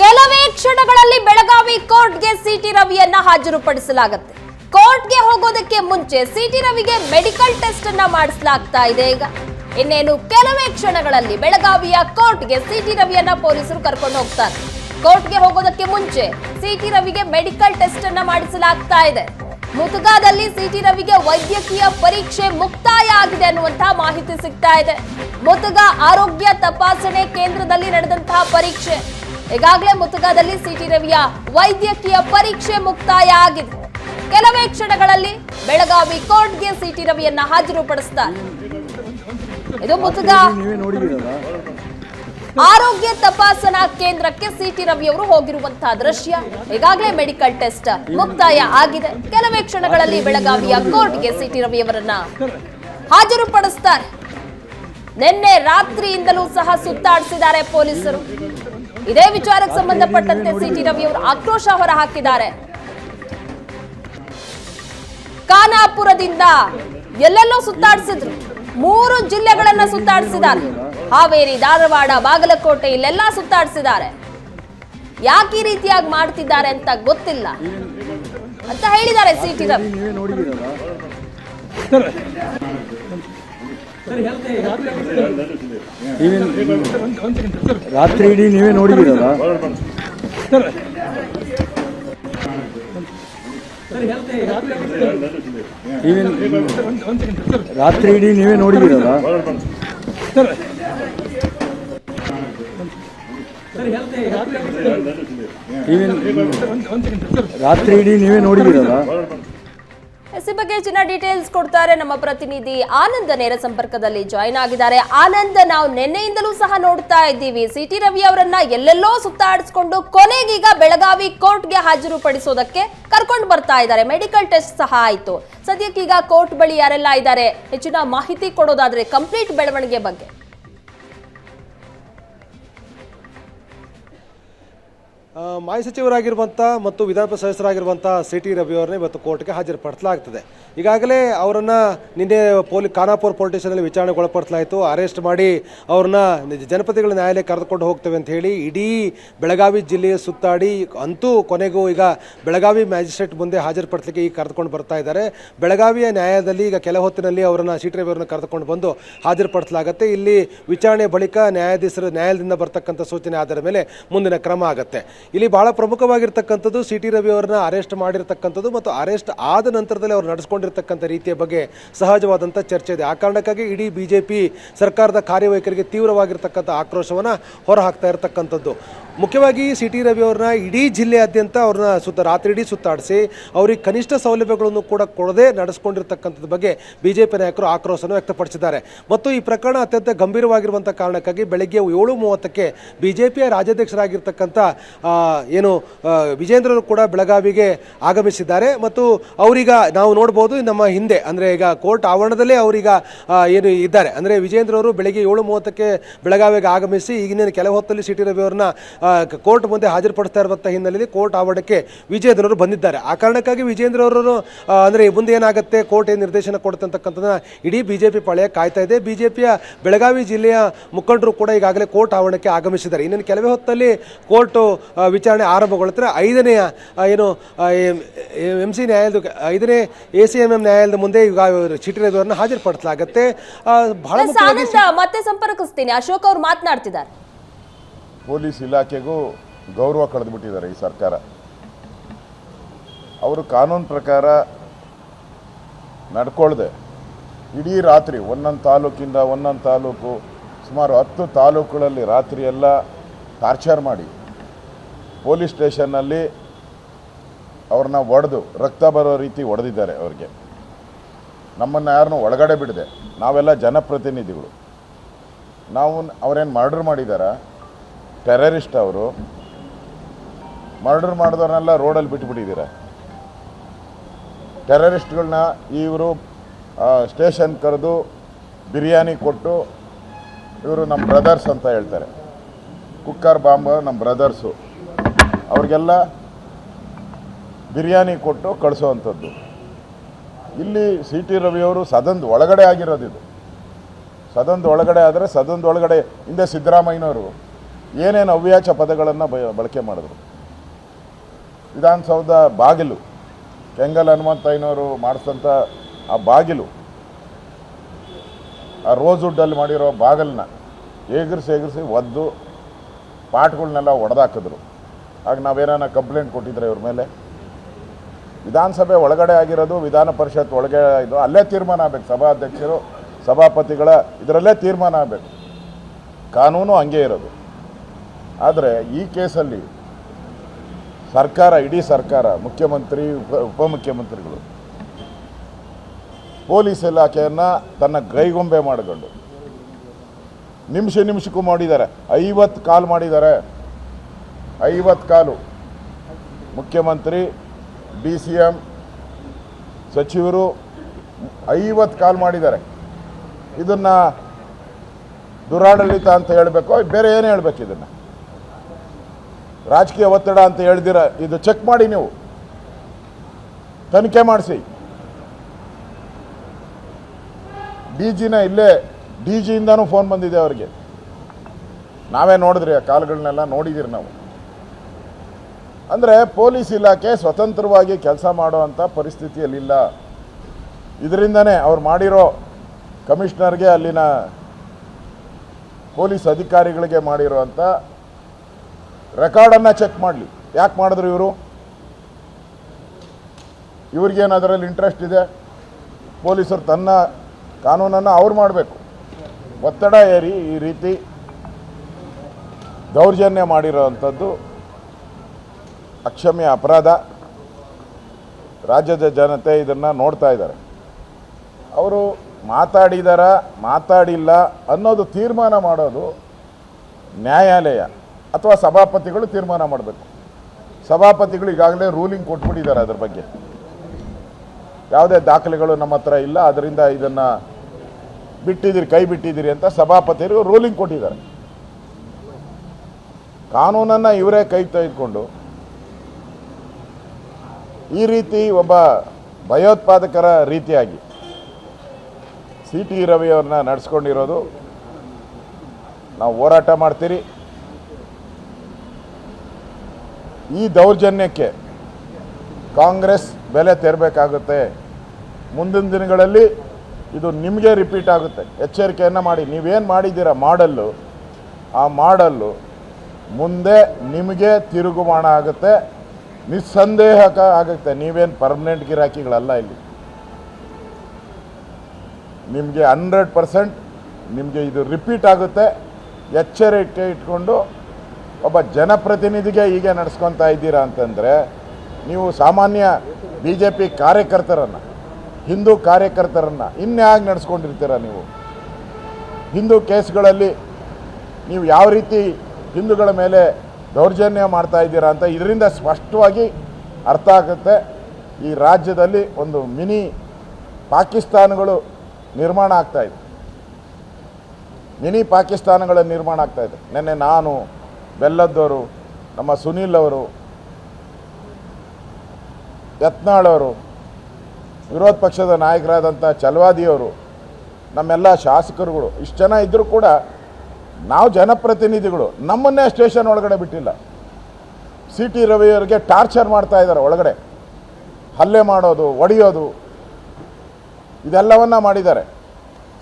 ಕೆಲವೇ ಕ್ಷಣಗಳಲ್ಲಿ ಬೆಳಗಾವಿ ಕೋರ್ಟ್ಗೆ ಸಿಟಿ ರವಿಯನ್ನ ಹಾಜರುಪಡಿಸಲಾಗುತ್ತೆ. ಕೋರ್ಟ್ಗೆ ಹೋಗೋದಕ್ಕೆ ಮುಂಚೆ ಸಿಟಿ ರವಿಗೆ ಮೆಡಿಕಲ್ ಟೆಸ್ಟ್ ಅನ್ನ ಮಾಡಿಸಲಾಗ್ತಾ ಇದೆ ಈಗ. ಇನ್ನೇನು ಕೆಲವೇ ಕ್ಷಣಗಳಲ್ಲಿ ಬೆಳಗಾವಿಯ ಕೋರ್ಟ್ಗೆ ಸಿಟಿ ರವಿಯನ್ನ ಪೊಲೀಸರು ಕರ್ಕೊಂಡು ಹೋಗ್ತಾರೆ. ಕೋರ್ಟ್ಗೆ ಹೋಗೋದಕ್ಕೆ ಮುಂಚೆ ಸಿಟಿ ರವಿಗೆ ಮೆಡಿಕಲ್ ಟೆಸ್ಟ್ ಅನ್ನ ಮಾಡಿಸಲಾಗ್ತಾ ಇದೆ. ಮುತುಗಾದಲ್ಲಿ ಸಿಟಿ ರವಿಗೆ ವೈದ್ಯಕೀಯ ಪರೀಕ್ಷೆ ಮುಕ್ತಾಯ ಆಗಿದೆ ಅನ್ನುವಂತಹ ಮಾಹಿತಿ ಸಿಗ್ತಾ ಇದೆ. ಮುತುಗ ಆರೋಗ್ಯ ತಪಾಸಣೆ ಕೇಂದ್ರದಲ್ಲಿ ನಡೆದಂತಹ ಪರೀಕ್ಷೆ. ಈಗಾಗಲೇ ಮುತುಗಾದಲ್ಲಿ ಸಿಟಿ ರವಿಯ ವೈದ್ಯಕೀಯ ಪರೀಕ್ಷೆ ಮುಕ್ತಾಯ ಆಗಿದೆ. ಕೆಲವೇ ಕ್ಷಣಗಳಲ್ಲಿ ಬೆಳಗಾವಿ ಕೋರ್ಟ್ಗೆ ಸಿಟಿ ರವಿಯನ್ನ ಹಾಜರುಪಡಿಸ್ತಾರೆ. ಇದು ಮುತುಗ ಆರೋಗ್ಯ ತಪಾಸಣಾ ಕೇಂದ್ರಕ್ಕೆ ಸಿಟಿ ರವಿ ಅವರು ಹೋಗಿರುವಂತಹ ದೃಶ್ಯ. ಈಗಾಗಲೇ ಮೆಡಿಕಲ್ ಟೆಸ್ಟ್ ಮುಕ್ತಾಯ ಆಗಿದೆ. ಕೆಲವೇ ಕ್ಷಣಗಳಲ್ಲಿ ಬೆಳಗಾವಿಯ ಕೋರ್ಟ್ಗೆ ಸಿಟಿ ರವಿಯವರನ್ನ ಹಾಜರುಪಡಿಸ್ತಾರೆ. ನಿನ್ನೆ ರಾತ್ರಿಯಿಂದಲೂ ಸಹ ಸುತ್ತಾಡಿಸಿದ್ದಾರೆ ಪೊಲೀಸರು. ಇದೇ ವಿಚಾರಕ್ಕೆ ಸಂಬಂಧಪಟ್ಟಂತೆ ಸಿಟಿ ರವಿ ಅವರು ಆಕ್ರೋಶ ಹೊರ ಹಾಕಿದ್ದಾರೆ ಖಾನಾಪುರದಿಂದ ಎಲ್ಲೆಲ್ಲೋ ಸುತ್ತಾಡಿಸಿದ್ರು. ಮೂರು ಜಿಲ್ಲೆಗಳನ್ನ ಸುತ್ತಾಡಿಸಿದ್ದಾರೆ. ಹಾವೇರಿ, ಧಾರವಾಡ, ಬಾಗಲಕೋಟೆ ಇಲ್ಲೆಲ್ಲ ಸುತ್ತಾಡಿಸಿದ್ದಾರೆ. ಯಾಕೆ ಈ ರೀತಿಯಾಗಿ ಮಾಡ್ತಿದ್ದಾರೆ ಅಂತ ಗೊತ್ತಿಲ್ಲ. ಅಂತ ಹೇಳಿದ್ದಾರೆ ಸಿಟಿ ರವಿ. ನೀವೇ ರಾತ್ರಿ ಇಡೀ ನೀವೇ ನೋಡಿದಿರಲ್ಲ ನೀವೇನ್ ರಾತ್ರಿ ಇಡೀ ನೀವೇ ನೋಡಿದಿರಲ್ಲ ನೀವೇನ್ ರಾತ್ರಿ ಇಡೀ ನೀವೇ ನೋಡಿದಿರಲ್ಲ ಎಸ್ ಬಗ್ಗೆ ಹೆಚ್ಚಿನ ಡೀಟೇಲ್ಸ್ ಕೊಡ್ತಾರೆ ನಮ್ಮ ಪ್ರತಿನಿಧಿ ಆನಂದ ನೇರ ಸಂಪರ್ಕದಲ್ಲಿ ಜಾಯಿನ್ ಆಗಿದ್ದಾರೆ. ಆನಂದ, ನಾವು ನಿನ್ನೆಯಿಂದಲೂ ಸಹ ನೋಡ್ತಾ ಇದ್ದೀವಿ. ಸಿಟಿ ರವಿ ಅವರನ್ನ ಎಲ್ಲೆಲ್ಲೋ ಸುತ್ತಾಡಿಸ್ಕೊಂಡು ಕೊನೆಗೀಗ ಬೆಳಗಾವಿ ಕೋರ್ಟ್ಗೆ ಹಾಜರುಪಡಿಸೋದಕ್ಕೆ ಕರ್ಕೊಂಡು ಬರ್ತಾ ಇದ್ದಾರೆ. ಮೆಡಿಕಲ್ ಟೆಸ್ಟ್ ಸಹ ಆಯ್ತು. ಸದ್ಯಕ್ಕೀಗ ಕೋರ್ಟ್ ಬಳಿ ಯಾರೆಲ್ಲ ಇದ್ದಾರೆ? ಹೆಚ್ಚಿನ ಮಾಹಿತಿ ಕೊಡೋದಾದ್ರೆ ಕಂಪ್ಲೀಟ್ ಬೆಳವಣಿಗೆ ಬಗ್ಗೆ. ಮಾಜಿ ಸಚಿವರಾಗಿರುವಂಥ ಮತ್ತು ವಿಧಾನ ಸದಸ್ಯರಾಗಿರುವಂಥ ಸಿ ಟಿ ರವಿ ಅವರನ್ನ ಇವತ್ತು ಕೋರ್ಟ್ಗೆ ಹಾಜರುಪಡಿಸಲಾಗ್ತದೆ. ಈಗಾಗಲೇ ಅವರನ್ನು ನಿನ್ನೆ ಪೊಲೀಸ್ ಖಾನಾಪುರ ಪೊಲೀಸ್ ಸ್ಟೇಷನಲ್ಲಿ ವಿಚಾರಣೆಗೆ ಒಳಪಡಿಸಲಾಯಿತು ಅರೆಸ್ಟ್ ಮಾಡಿ ಅವ್ರನ್ನ ಜನಪದಿಗಳ ನ್ಯಾಯಾಲಯ ಕರೆದುಕೊಂಡು ಹೋಗ್ತೇವೆ ಅಂತ ಹೇಳಿ ಇಡೀ ಬೆಳಗಾವಿ ಜಿಲ್ಲೆಯ ಸುತ್ತಾಡಿ ಅಂತೂ ಕೊನೆಗೂ ಈಗ ಬೆಳಗಾವಿ ಮ್ಯಾಜಿಸ್ಟ್ರೇಟ್ ಮುಂದೆ ಹಾಜರುಪಡಿಸಲಿಕ್ಕೆ ಈಗ ಕರೆದುಕೊಂಡು ಬರ್ತಾ ಇದ್ದಾರೆ. ಬೆಳಗಾವಿಯ ನ್ಯಾಯಾಲಯದಲ್ಲಿ ಈಗ ಕೆಲ ಹೊತ್ತಿನಲ್ಲಿ ಅವರನ್ನು ಸಿ ಟಿ ರವಿ ಅವರನ್ನು ಕರೆದುಕೊಂಡು ಬಂದು ಹಾಜರುಪಡಿಸಲಾಗುತ್ತೆ. ಇಲ್ಲಿ ವಿಚಾರಣೆ ಬಳಿಕ ನ್ಯಾಯಾಧೀಶರು ನ್ಯಾಯಾಲಯದಿಂದ ಬರ್ತಕ್ಕಂಥ ಸೂಚನೆ ಆಧಾರದ ಮೇಲೆ ಮುಂದಿನ ಕ್ರಮ ಆಗುತ್ತೆ. ಇಲ್ಲಿ ಬಹಳ ಪ್ರಮುಖವಾಗಿರ್ತಕ್ಕಂಥದ್ದು ಸಿ ಟಿ ರವಿ ಅವರನ್ನ ಅರೆಸ್ಟ್ ಮಾಡಿರ್ತಕ್ಕಂಥದ್ದು ಮತ್ತು ಅರೆಸ್ಟ್ ಆದ ನಂತರದಲ್ಲಿ ಅವರು ನಡೆಸ್ಕೊಂಡಿರ್ತಕ್ಕಂಥ ರೀತಿಯ ಬಗ್ಗೆ ಸಹಜವಾದಂಥ ಚರ್ಚೆ ಇದೆ. ಆ ಕಾರಣಕ್ಕಾಗಿ ಇಡೀ ಬಿ ಜೆ ಪಿ ಸರ್ಕಾರದ ಕಾರ್ಯವೈಖರಿಗೆ ತೀವ್ರವಾಗಿರ್ತಕ್ಕಂಥ ಆಕ್ರೋಶವನ್ನು ಹೊರಹಾಕ್ತಾ ಇರತಕ್ಕಂಥದ್ದು. ಮುಖ್ಯವಾಗಿ ಸಿ ಟಿ ರವಿ ಅವ್ರನ್ನ ಇಡೀ ಜಿಲ್ಲೆಯಾದ್ಯಂತ ಅವ್ರನ್ನ ಸುತ್ತ ರಾತ್ರಿ ಇಡೀ ಸುತ್ತಾಡಿಸಿ, ಅವ್ರಿಗೆ ಕನಿಷ್ಠ ಸೌಲಭ್ಯಗಳನ್ನು ಕೂಡ ಕೊಡದೆ ನಡೆಸ್ಕೊಂಡಿರ್ತಕ್ಕಂಥದ್ದು ಬಗ್ಗೆ ಬಿ ಜೆ ಪಿ ನಾಯಕರು ಆಕ್ರೋಶವನ್ನು ವ್ಯಕ್ತಪಡಿಸಿದ್ದಾರೆ. ಮತ್ತು ಈ ಪ್ರಕರಣ ಅತ್ಯಂತ ಗಂಭೀರವಾಗಿರುವಂಥ ಕಾರಣಕ್ಕಾಗಿ ಬೆಳಗ್ಗೆ ಏಳು ಮೂವತ್ತಕ್ಕೆ ಬಿ ಜೆ ಪಿಯ ರಾಜ್ಯಾಧ್ಯಕ್ಷರಾಗಿರ್ತಕ್ಕಂಥ ಏನು ವಿಜೇಂದ್ರರು ಕೂಡ ಬೆಳಗಾವಿಗೆ ಆಗಮಿಸಿದ್ದಾರೆ. ಮತ್ತು ಅವರೀಗ ನಾವು ನೋಡ್ಬೋದು ನಮ್ಮ ಹಿಂದೆ, ಅಂದರೆ ಈಗ ಕೋರ್ಟ್ ಆವರಣದಲ್ಲೇ ಅವರೀಗ ಏನು ಇದ್ದಾರೆ. ಅಂದರೆ ವಿಜೇಂದ್ರವರು ಬೆಳಗ್ಗೆ ಏಳು ಮೂವತ್ತಕ್ಕೆ ಬೆಳಗಾವಿಗೆ ಆಗಮಿಸಿ, ಈಗಿನ ಕೆಲವು ಹೊತ್ತಲ್ಲಿ ಸಿಟಿ ರವಿ ಅವ್ರನ್ನ ಕೋರ್ಟ್ ಮುಂದೆ ಹಾಜರುಪಡಿಸ್ತಾ ಇರುವಂಥ ಹಿನ್ನೆಲೆಯಲ್ಲಿ ಕೋರ್ಟ್ ಆವರಣಕ್ಕೆ ವಿಜೇಂದ್ರವರು ಬಂದಿದ್ದಾರೆ. ಆ ಕಾರಣಕ್ಕಾಗಿ ವಿಜೇಂದ್ರ ಅವರು ಅಂದರೆ ಮುಂದೆ ಏನಾಗುತ್ತೆ, ಕೋರ್ಟ್ ಏನು ನಿರ್ದೇಶನ ಕೊಡ್ತಕ್ಕಂಥದ್ದನ್ನ ಇಡೀ ಬಿ ಜೆ ಪಿ ಪಳೆಯ ಕಾಯ್ತಾ ಇದೆ. ಬಿ ಜೆ ಪಿಯ ಬೆಳಗಾವಿ ಜಿಲ್ಲೆಯ ಮುಖಂಡರು ಕೂಡ ಈಗಾಗಲೇ ಕೋರ್ಟ್ ಆವರಣಕ್ಕೆ ಆಗಮಿಸಿದ್ದಾರೆ. ಇನ್ನೇನು ಕೆಲವೇ ಹೊತ್ತಲ್ಲಿ ಕೋರ್ಟು ವಿಚಾರಣೆ ಆರಂಭಗೊಳ್ಳುತ್ತೆ ಐದನೆಯ ಏನು ಎಂ ಸಿ ನ್ಯಾಯಾಲಯದ ಐದನೇ ಎ ಸಿ ಎಂ ಎಂ ನ್ಯಾಯಾಲಯದ ಮುಂದೆ ಈಗ ಚಿಟ್ಟಿರೋದನ್ನು ಹಾಜರುಪಡಿಸಲಾಗುತ್ತೆ. ಬಹಳ ಮತ್ತೆ ಸಂಪರ್ಕಿಸ್ತೀನಿ. ಅಶೋಕ್ ಅವರು ಮಾತನಾಡ್ತಿದ್ದಾರೆ. ಪೊಲೀಸ್ ಇಲಾಖೆಗೂ ಗೌರವ ಕಳೆದುಬಿಟ್ಟಿದ್ದಾರೆ ಈ ಸರ್ಕಾರ. ಅವರು ಕಾನೂನು ಪ್ರಕಾರ ನಡ್ಕೊಳ್ದೆ. ಇಡೀ ರಾತ್ರಿ ಒಂದೊಂದು ತಾಲೂಕಿಂದ ಒಂದೊಂದು ತಾಲೂಕು ಸುಮಾರು ಹತ್ತು ತಾಲೂಕುಗಳಲ್ಲಿ ರಾತ್ರಿ ಎಲ್ಲ ಟಾರ್ಚರ್ ಮಾಡಿ. ಪೊಲೀಸ್ ಸ್ಟೇಷನ್ನಲ್ಲಿ ಅವ್ರನ್ನ ಒಡೆದು ರಕ್ತ ಬರೋ ರೀತಿ ಹೊಡೆದಿದ್ದಾರೆ ಅವ್ರಿಗೆ. ನಮ್ಮನ್ನು ಯಾರನ್ನೂ ಒಳಗಡೆ ಬಿಡದೆ, ನಾವೆಲ್ಲ ಜನಪ್ರತಿನಿಧಿಗಳು. ನಾವು ಅವ್ರೇನು ಮರ್ಡರ್ ಮಾಡಿದಾರಾ? ಟೆರರಿಸ್ಟ್ ಅವರು. ಮರ್ಡರ್ ಮಾಡಿದವ್ರನ್ನೆಲ್ಲ ರೋಡಲ್ಲಿ ಬಿಟ್ಬಿಟ್ಟಿದ್ದೀರ ಟೆರರಿಸ್ಟ್ಗಳನ್ನ ಇವರು ಸ್ಟೇಷನ್ ಕರೆದು ಬಿರಿಯಾನಿ ಕೊಟ್ಟು ಇವರು ನಮ್ಮ ಬ್ರದರ್ಸ್ ಅಂತ ಹೇಳ್ತಾರೆ. ಕುಕ್ಕರ್ ಬಾಂಬ್ ನಮ್ಮ ಬ್ರದರ್ಸು ಅವ್ರಿಗೆಲ್ಲ ಬಿರಿಯಾನಿ ಕೊಟ್ಟು ಕಳಿಸೋವಂಥದ್ದು. ಇಲ್ಲಿ ಸಿ ಟಿ ರವಿಯವರು ಸದನದ ಒಳಗಡೆ ಆಗಿರೋದು ಇದು. ಸದನದ ಒಳಗಡೆ ಆದರೆ ಸದನದ ಒಳಗಡೆ ಹಿಂದೆ ಸಿದ್ದರಾಮಯ್ಯನವರು ಏನೇನು ಅವ್ಯಾಚ ಪದಗಳನ್ನು ಬಳಕೆ ಮಾಡಿದ್ರು. ವಿಧಾನಸೌಧ ಬಾಗಿಲು, ಕೆಂಗಲ್ ಹನುಮಂತಯ್ಯನವರು ಮಾಡಿಸಿದಂಥ ಆ ಬಾಗಿಲು, ಆ ರೋಸ್ವುಡ್ಡಲ್ಲಿ ಮಾಡಿರೋ ಬಾಗಿಲನ್ನ ಎಗರಿಸಿ ಎಗರಿಸಿ ಒದ್ದು ಪಾಟ್ಗಳನ್ನೆಲ್ಲ ಒಡೆದಾಕಿದ್ರು. ಆಗ ನಾವೇನಾನ ಕಂಪ್ಲೇಂಟ್ ಕೊಟ್ಟಿದ್ರೆ ಇವ್ರ ಮೇಲೆ. ವಿಧಾನಸಭೆ ಒಳಗಡೆ ಆಗಿರೋದು, ವಿಧಾನ ಪರಿಷತ್ ಒಳಗೆ ಇದು ಅಲ್ಲೇ ತೀರ್ಮಾನ ಆಗಬೇಕು. ಸಭಾಧ್ಯಕ್ಷರು, ಸಭಾಪತಿಗಳ ಇದರಲ್ಲೇ ತೀರ್ಮಾನ ಆಗಬೇಕು. ಕಾನೂನು ಹಂಗೆ ಇರೋದು. ಆದರೆ ಈ ಕೇಸಲ್ಲಿ ಸರ್ಕಾರ, ಇಡೀ ಸರ್ಕಾರ, ಮುಖ್ಯಮಂತ್ರಿ, ಉಪ, ಉಪಮುಖ್ಯಮಂತ್ರಿಗಳು ಪೊಲೀಸ್ ಇಲಾಖೆಯನ್ನು ತನ್ನ ಕೈಗೊಂಬೆ ಮಾಡಿಕೊಂಡು ನಿಮಿಷ ನಿಮಿಷಕ್ಕೂ ಮಾಡಿದ್ದಾರೆ. ಐವತ್ತು ಕಾಲ್ ಮಾಡಿದ್ದಾರೆ. ಐವತ್ತು ಕಾಲು. ಮುಖ್ಯಮಂತ್ರಿ, ಡಿ ಸಿ ಎಂ ಸಚಿವರು ಐವತ್ತು ಕಾಲ್ ಮಾಡಿದ್ದಾರೆ. ಇದನ್ನು ದುರಾಡಳಿತ ಅಂತ ಹೇಳಬೇಕು. ಬೇರೆ ಏನು ಹೇಳಬೇಕು ಇದನ್ನು? ರಾಜಕೀಯ ಒತ್ತಡ ಅಂತ ಹೇಳ್ದಿರ, ಇದು ಚೆಕ್ ಮಾಡಿ ನೀವು. ತನಿಖೆ ಮಾಡಿಸಿ. ಡಿ ಜಿನ ಇಲ್ಲೇ, ಡಿ ಜಿಯಿಂದನೂ ಫೋನ್ ಬಂದಿದೆ ಅವರಿಗೆ. ನಾವೇ ನೋಡಿದ್ರಿ ಆ ಕಾಲ್ಗಳನ್ನೆಲ್ಲ ನೋಡಿದ್ದೀರಿ ನಾವು. ಅಂದರೆ ಪೊಲೀಸ್ ಇಲಾಖೆ ಸ್ವತಂತ್ರವಾಗಿ ಕೆಲಸ ಮಾಡುವಂಥ ಪರಿಸ್ಥಿತಿಯಲ್ಲಿಲ್ಲ. ಇದರಿಂದನೇ ಅವ್ರು ಮಾಡಿರೋ ಕಮಿಷನರ್ಗೆ ಅಲ್ಲಿನ ಪೊಲೀಸ್ ಅಧಿಕಾರಿಗಳಿಗೆ ಮಾಡಿರೋವಂಥ ರೆಕಾರ್ಡನ್ನು ಚೆಕ್ ಮಾಡಲಿ. ಯಾಕೆ ಮಾಡಿದ್ರು ಇವರು? ಇವ್ರಿಗೇನು ಅದರಲ್ಲಿ ಇಂಟ್ರೆಸ್ಟ್ ಇದೆ? ಪೊಲೀಸರು ತನ್ನ ಕಾನೂನನ್ನು ಅವ್ರು ಮಾಡಬೇಕು. ಒತ್ತಡ ಏರಿ ಈ ರೀತಿ ದೌರ್ಜನ್ಯ ಮಾಡಿರೋವಂಥದ್ದು ಅಕ್ಷಮ್ಯ ಅಪರಾಧ. ರಾಜ್ಯದ ಜನತೆ ಇದನ್ನು ನೋಡ್ತಾ ಇದ್ದಾರೆ. ಅವರು ಮಾತಾಡಿದಾರ, ಮಾತಾಡಿಲ್ಲ ಅನ್ನೋದು ತೀರ್ಮಾನ ಮಾಡೋದು ನ್ಯಾಯಾಲಯ ಅಥವಾ ಸಭಾಪತಿಗಳು ತೀರ್ಮಾನ ಮಾಡಬೇಕು. ಸಭಾಪತಿಗಳು ಈಗಾಗಲೇ ರೂಲಿಂಗ್ ಕೊಟ್ಬಿಟ್ಟಿದ್ದಾರೆ ಅದ್ರ ಬಗ್ಗೆ. ಯಾವುದೇ ದಾಖಲೆಗಳು ನಮ್ಮ ಹತ್ರ ಇಲ್ಲ, ಅದರಿಂದ ಇದನ್ನು ಬಿಟ್ಟಿದ್ದೀರಿ, ಕೈ ಬಿಟ್ಟಿದ್ದೀರಿ ಅಂತ ಸಭಾಪತಿಯರು ರೂಲಿಂಗ್ ಕೊಟ್ಟಿದ್ದಾರೆ. ಕಾನೂನನ್ನು ಇವರೇ ಕೈ ತೆಗೆದುಕೊಂಡು ಈ ರೀತಿ ಒಬ್ಬ ಭಯೋತ್ಪಾದಕರ ರೀತಿಯಾಗಿ ಸಿ ಟಿ ರವಿಯವ್ರನ್ನ ನಡೆಸ್ಕೊಂಡಿರೋದು ನಾವು ಹೋರಾಟ ಮಾಡ್ತೀರಿ. ಈ ದೌರ್ಜನ್ಯಕ್ಕೆ ಕಾಂಗ್ರೆಸ್ ಬೆಲೆ ತೆರಬೇಕಾಗುತ್ತೆ. ಮುಂದಿನ ದಿನಗಳಲ್ಲಿ ಇದು ನಿಮಗೆ ರಿಪೀಟ್ ಆಗುತ್ತೆ. ಎಚ್ಚರಿಕೆಯನ್ನು ಮಾಡಿ. ನೀವೇನು ಮಾಡಿದ್ದೀರಾ ಮಾಡಲ್ಲು, ಆ ಮಾಡಲ್ಲು ಮುಂದೆ ನಿಮಗೆ ತಿರುಗುಮಾಣ ಆಗುತ್ತೆ. ನಿಸ್ಸಂದೇಹಕ ಆಗುತ್ತೆ. ನೀವೇನು ಪರ್ಮನೆಂಟ್ ಗಿರಾಕಿಗಳಲ್ಲ ಇಲ್ಲಿ. ನಿಮಗೆ ಹಂಡ್ರೆಡ್ ಪರ್ಸೆಂಟ್ ನಿಮಗೆ ಇದು ರಿಪೀಟ್ ಆಗುತ್ತೆ. ಎಚ್ಚರಿಕೆ ಇಟ್ಕೊಂಡು ಒಬ್ಬ ಜನಪ್ರತಿನಿಧಿಗೆ ಹೀಗೆ ನಡೆಸ್ಕೊತಾ ಇದ್ದೀರಾ ಅಂತಂದರೆ, ನೀವು ಸಾಮಾನ್ಯ ಬಿ ಜೆ ಪಿ ಕಾರ್ಯಕರ್ತರನ್ನು, ಹಿಂದೂ ಕಾರ್ಯಕರ್ತರನ್ನು ಇನ್ಯಾಗ ನಡೆಸ್ಕೊಂಡಿರ್ತೀರ ನೀವು? ಹಿಂದೂ ಕೇಸ್ಗಳಲ್ಲಿ ನೀವು ಯಾವ ರೀತಿ ಹಿಂದೂಗಳ ಮೇಲೆ ದೌರ್ಜನ್ಯ ಮಾಡ್ತಾ ಇದ್ದೀರಾ ಅಂತ ಇದರಿಂದ ಸ್ಪಷ್ಟವಾಗಿ ಅರ್ಥ ಆಗುತ್ತೆ. ಈ ರಾಜ್ಯದಲ್ಲಿ ಒಂದು ಮಿನಿ ಪಾಕಿಸ್ತಾನಗಳು ನಿರ್ಮಾಣ ಆಗ್ತಾ ಇದೆ. ಮಿನಿ ಪಾಕಿಸ್ತಾನಗಳ ನಿರ್ಮಾಣ ಆಗ್ತಾ ಇದೆ. ನಿನ್ನೆ ನಾನು, ಬೆಲ್ಲದ್ದವರು, ನಮ್ಮ ಸುನೀಲ್ ಅವರು ಯತ್ನಾಳವರು ವಿರೋಧ ಪಕ್ಷದ ನಾಯಕರಾದಂಥ ಚಲವಾದಿಯವರು ನಮ್ಮೆಲ್ಲ ಶಾಸಕರುಗಳು, ಇಷ್ಟು ಜನ ಇದ್ದರೂ ಕೂಡ ನಾವು ಜನಪ್ರತಿನಿಧಿಗಳು, ನಮ್ಮನ್ನೇ ಸ್ಟೇಷನ್ ಒಳಗಡೆ ಬಿಟ್ಟಿಲ್ಲ. ಸಿ ಟಿ ರವಿಯವರಿಗೆ ಟಾರ್ಚರ್ ಮಾಡ್ತಾ ಇದ್ದಾರೆ ಒಳಗಡೆ. ಹಲ್ಲೆ ಮಾಡೋದು, ಒಡೆಯೋದು, ಇದೆಲ್ಲವನ್ನ ಮಾಡಿದ್ದಾರೆ.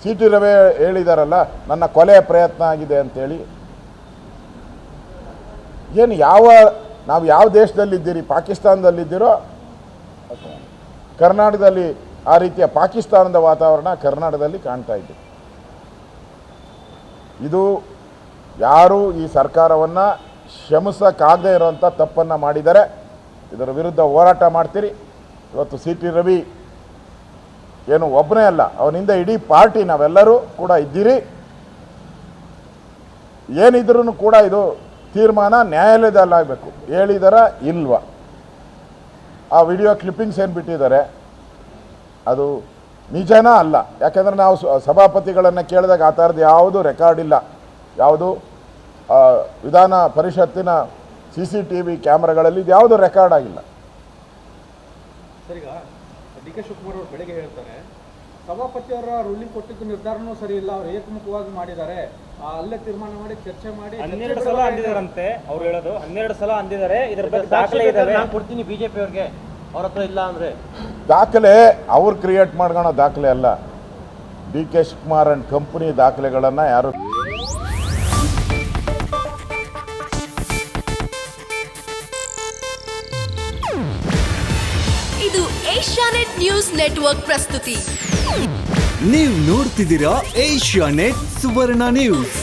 ಸಿ ಟಿ ರವಿ ಹೇಳಿದಾರಲ್ಲ, ನನ್ನ ಕೊಲೆ ಪ್ರಯತ್ನ ಆಗಿದೆ ಅಂತೇಳಿ. ಏನು ಯಾವ, ನಾವು ಯಾವ ದೇಶದಲ್ಲಿದ್ದೀರಿ, ಪಾಕಿಸ್ತಾನದಲ್ಲಿದ್ದೀರೋ, ಕರ್ನಾಟಕದಲ್ಲಿ ಆ ರೀತಿಯ ಪಾಕಿಸ್ತಾನದ ವಾತಾವರಣ ಕರ್ನಾಟಕದಲ್ಲಿ ಕಾಣ್ತಾ ಇದೆ. ಇದು ಯಾರು ಈ ಸರ್ಕಾರವನ್ನು ಕ್ಷಮಿಸಕ್ಕಾಗದೇ ಇರೋವಂಥ ತಪ್ಪನ್ನು ಮಾಡಿದ್ದಾರೆ ಇದರ ವಿರುದ್ಧ ಹೋರಾಟ ಮಾಡ್ತೀರಿ. ಇವತ್ತು ಸಿ ಟಿ ರವಿ ಏನು ಒಬ್ಬನೇ ಅಲ್ಲ, ಅವನಿಂದ ಇಡೀ ಪಾರ್ಟಿ ನಾವೆಲ್ಲರೂ ಕೂಡ ಇದ್ದೀರಿ. ಏನಿದ್ರೂ ಕೂಡ ಇದು ತೀರ್ಮಾನ ನ್ಯಾಯಾಲಯದಲ್ಲಾಗಬೇಕು ಹೇಳಿದಾರ ಇಲ್ವಾ? ಆ ವಿಡಿಯೋ ಕ್ಲಿಪ್ಪಿಂಗ್ಸ್ ಏನು ಬಿಟ್ಟಿದ್ದಾರೆ? ಅದು ನಿಜನಾ ಅಲ್ಲ. ಯಾಕೆಂದರೆ ನಾವು ಸ- ಸಭಾಪತಿಗಳನ್ನು ಕೇಳಿದಾಗ ಆ ಥರದ್ದು ಯಾವುದು ರೆಕಾರ್ಡ್ ಇಲ್ಲ. ಯಾವುದು ಆ, ವಿಧಾನ ಪರಿಷತ್ತಿನ ಸಿ ಸಿ ಟಿ ವಿ ಕ್ಯಾಮ್ರಾಗಳಲ್ಲಿ ಇದು ಯಾವುದು ರೆಕಾರ್ಡ್ ಆಗಿಲ್ಲ. ಸರಿಗ? ಡಿ ಕೆ ಶಿವಕುಮಾರ್ ಅವರು ಬೆಳಗ್ಗೆ ಹೇಳ್ತಾರೆ ಸಭಾಪತಿಯವರ ರೂಲಿಂಗ್ ಕೊಟ್ಟಿದ್ದು ನಿರ್ಧಾರನೂ ಸರಿ ಇಲ್ಲ ಅವ್ರು ಏಕಮುಖವಾಗಿ ಮಾಡಿದ್ದಾರೆ. ಆ, ಅಲ್ಲೇ ತೀರ್ಮಾನ ಮಾಡಿ ಚರ್ಚೆ ಮಾಡಿ ಹನ್ನೆರಡು ಸಲ ಅಂದಿದಾರಂತೆ ಅವ್ರು ಹೇಳೋದು ಹನ್ನೆರಡು ಸಲ ಅಂದಿದ್ದಾರೆ ಇದರ ಬಗ್ಗೆ ದಾಖಲೆ ಇದಾವೆ. ನಾನು ಕೊಡ್ತೀನಿ ಬಿಜೆಪಿ ಅವ್ರಿಗೆ. ಅವ್ರ ಹತ್ರ ಇಲ್ಲ ಅಂದ್ರೆ? ದಾಖಲೆ ಅವ್ರು ಕ್ರಿಯೇಟ್ ಮಾಡ್ಕೊಳೋ ದಾಖಲೆ ಅಲ್ಲ. D K Shivakumar and company ದಾಖಲೆಗಳನ್ನು ಯಾರು ಇದು ಏಷ್ಯಾನೆಟ್ ನ್ಯೂಸ್ ನೆಟ್ವರ್ಕ್ ಪ್ರಸ್ತುತಿ. ನೀವು ನೋಡ್ತಿದ್ದೀರಾ ಏಷ್ಯಾ ನೆಟ್ ಸುವರ್ಣ ನ್ಯೂಸ್.